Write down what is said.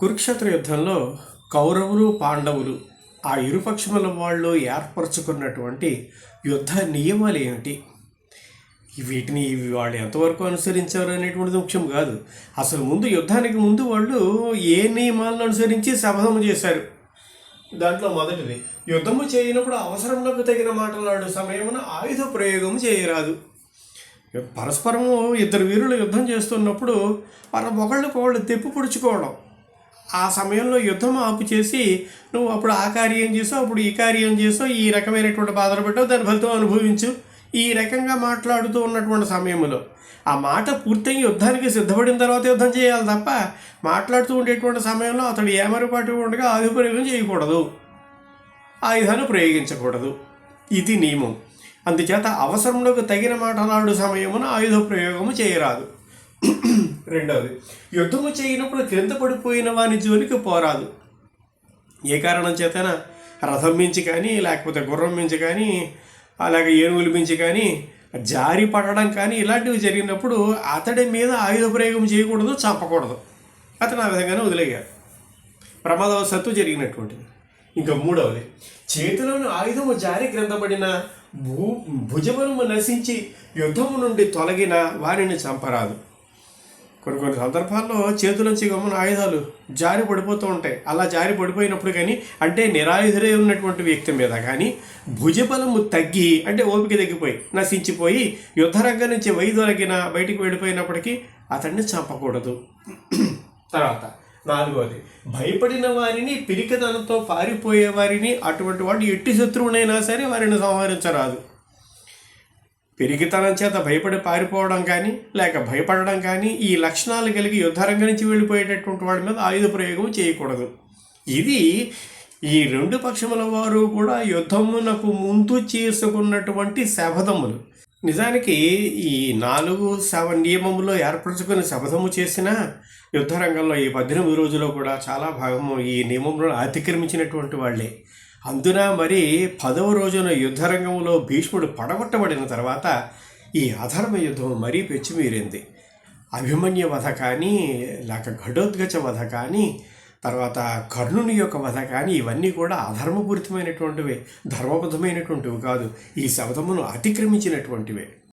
కురుక్షేత్ర యుద్ధంలో కౌరవులు పాండవులు ఆ ఇరుపక్షముల వాళ్ళు ఏర్పరచుకున్నటువంటి యుద్ధ నియమాలు ఏమిటి? వీటిని వాళ్ళు ఎంతవరకు అనుసరించారు అనేటువంటిది ముఖ్యం కాదు. అసలు ముందు యుద్ధానికి ముందు వాళ్ళు ఏ నియమాలను అనుసరించి శపథము చేశారు? దాంట్లో మొదటిది యుద్ధము చేయనప్పుడు అవసరంలోకి తగిన మాటలాడు సమయమున ఆయుధ ప్రయోగం చేయరాదు. పరస్పరము ఇద్దరు వీరులు యుద్ధం చేస్తున్నప్పుడు వాళ్ళ ఒకళ్ళకొకళ్ళు తెప్పు పొడుచుకోవడం. ఆ సమయంలో యుద్ధం ఆపు చేసి నువ్వు అప్పుడు ఆ కార్యం చేసావు అప్పుడు ఈ కార్యం చేసావు ఈ రకమైనటువంటి బాధలు పెట్టావు దాని ఫలితం అనుభవించు. ఈ రకంగా మాట్లాడుతూ ఉన్నటువంటి సమయంలో ఆ మాట పూర్తయి యుద్ధానికి సిద్ధపడిన తర్వాత యుద్ధం చేయాలి తప్ప మాట్లాడుతూ ఉండేటువంటి సమయంలో అతడు ఏమరపాటు ఉండగా ఆయుధ చేయకూడదు. ఆయుధాన్ని ప్రయోగించకూడదు. ఇది నియమం. అందుచేత అవసరంలోకి తగిన మాటలాడు సమయమున ఆయుధ ప్రయోగము చేయరాదు. రెండవది యుద్ధము చేయనప్పుడు క్రింద పడిపోయిన వాని జోలికి పోరాదు. ఏ కారణం చేతన రథం మించి కానీ లేకపోతే గుర్రం మించి కానీ అలాగే ఏనుగులు మించి కానీ జారి పడడం కానీ ఇలాంటివి జరిగినప్పుడు అతడి మీద ఆయుధ ప్రయోగం చేయకూడదు చంపకూడదు. అతను ఆ విధంగానే వదిలేయాలి. ప్రమాదవశత్తు జరిగినటువంటిది. ఇంకా మూడవది చేతిలోని ఆయుధము జారి క్రిందపడిన భూ భుజమును నశించి యుద్ధము నుండి తొలగిన వారిని చంపరాదు. కొన్ని కొన్ని సందర్భాల్లో చేతులంచి గమ్మున ఆయుధాలు జారి పడిపోతూ ఉంటాయి. అలా జారి పడిపోయినప్పుడు కానీ అంటే నిరాయుధులే ఉన్నటువంటి వ్యక్తి మీద కానీ భుజబలము తగ్గి అంటే ఓపిక తగ్గిపోయి నశించిపోయి యుద్ధరంగం నుంచి వైదొలగిన బయటికి వెళ్ళిపోయినప్పటికీ అతన్ని చంపకూడదు. తర్వాత నాలుగవది భయపడిన వారిని పిరికితనంతో పారిపోయే వారిని అటువంటి వాడు ఎట్టి శత్రువునైనా సరే వారిని సంహరించరాదు. పెరిగితనం చేత భయపడి పారిపోవడం కానీ లేక భయపడడం కానీ ఈ లక్షణాలు కలిగి యుద్ధరంగ నుంచి వెళ్ళిపోయేటటువంటి వాడి మీద ఆయుధ ప్రయోగం చేయకూడదు. ఇది ఈ రెండు పక్షముల వారు కూడా యుద్ధమునకు ముందు చేసుకున్నటువంటి శబదములు నిజానికి ఈ నాలుగు శవ నియమములో ఏర్పరచుకుని శబదము చేసిన యుద్ధరంగంలో ఈ పద్దెనిమిది రోజుల్లో కూడా చాలా భాగము ఈ నియమంలో అతిక్రమించినటువంటి వాళ్ళే. అందున మరి పదవ రోజున యుద్ధరంగంలో భీష్ముడు పడగొట్టబడిన తర్వాత ఈ అధర్మ యుద్ధం మరీ పెచ్చిమీరింది. అభిమన్య వధ కానీ లేక ఘటోద్గచ వధ కానీ తర్వాత కర్ణుని యొక్క వధ కానీ ఇవన్నీ కూడా అధర్మపూరితమైనటువంటివే ధర్మబద్ధమైనటువంటివి కాదు. ఈ శబ్దమును అతిక్రమించినటువంటివే.